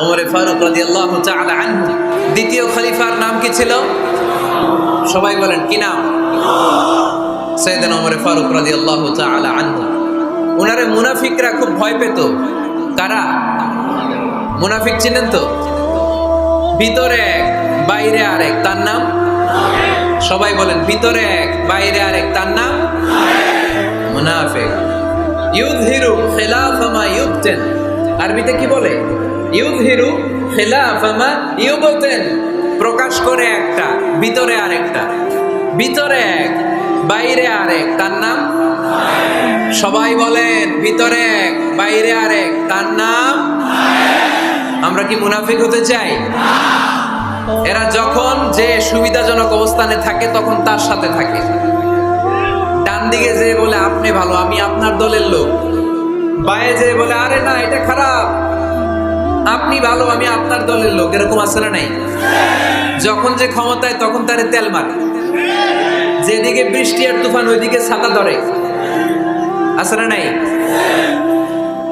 ওমরে ফারুক তাআলা আনহু। দ্বিতীয় খলিফার নাম কি ছিল? সবাই বলেন, কি নাম? সৈয়দান ওমরে ফারুক রাদিয়াল্লাহু তাআলা আনহু। ওনারে মুনাফিকরা খুব ভয় পেত। কারা? মুনাফিক চিনেন তো? ভিতরে এক, বাইরে আরেক, তার নাম? সবাই বলেন, ভিতরে এক, বাইরে আরেক, তার নাম? মুনাফিক। ইউযহিরু খিলাফামা ইউবতেন আরবিতে কি বলে? ইউযহিরু খিলাফামা ইউবতেন। প্রকাশ করে একটা, ভিতরে আরেকটা। ভিতরে এক, বাইরে আরেক। তার নাম? সবাই বলেন, ভিতরে এক, বাইরে আরেক। তার নাম? আমরা কি মুনাফিক হতে চাই? এরা যখন যে সুবিধাজনক অবস্থানে থাকে, তখন তার সাথে থাকে। ডান দিকে যে বলে, আপনি ভালো, আমি আপনার দলের লোক। বায়ে যে বলে, আরে না, এটা খারাপ। আপনি ভালো, আমি আপনার দলের লোক, এরকম আছে না নাই? যখন যে ক্ষমতায়, তখন তারে তেল মারে। যেদিকে বৃষ্টি আর তুফান, ওইদিকে ছাতা ধরে। আছে না নাই?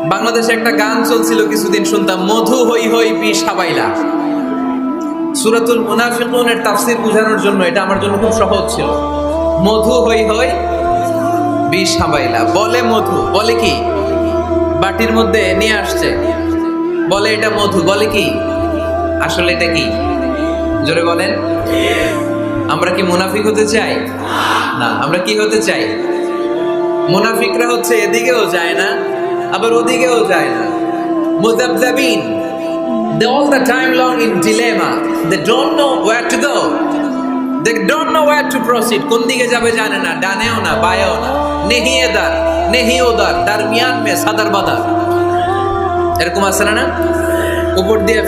বাংলাদেশে একটা গান চলছিল কিছুদিন শুনতাম, মধু হই হই বি সাবাইলা। সুরাতুল মুনাফিকুনের তাফসির বোঝানোর জন্য, এটা আমার জন্য খুব সহজ ছিল। মধু হই হই বি সাবাইলা। বলে মধু, বলে কি? বাটির মধ্যে নিয়ে আসছে। বলে এটা মধু, বলে কি? আসলে এটা কি? জোরে বলেন। আমরা কি মুনাফিক হতে চাই? না, আমরা কি হতে চাই? মুনাফিকরা হচ্ছে এদিকেও যায় না, আবার ওদিকেও যায় না। মুদাবদাবিন they all the time long in dilemma. They don't know where to go. They don't know where to proceed. কোন দিকে যাবে জানে না, ডানেও না, বায়েও না। নেহি এদার নেহি ওদার দারমিয়ান মে, সাদার বাদার। এরকম আছে না উপর দিয়ে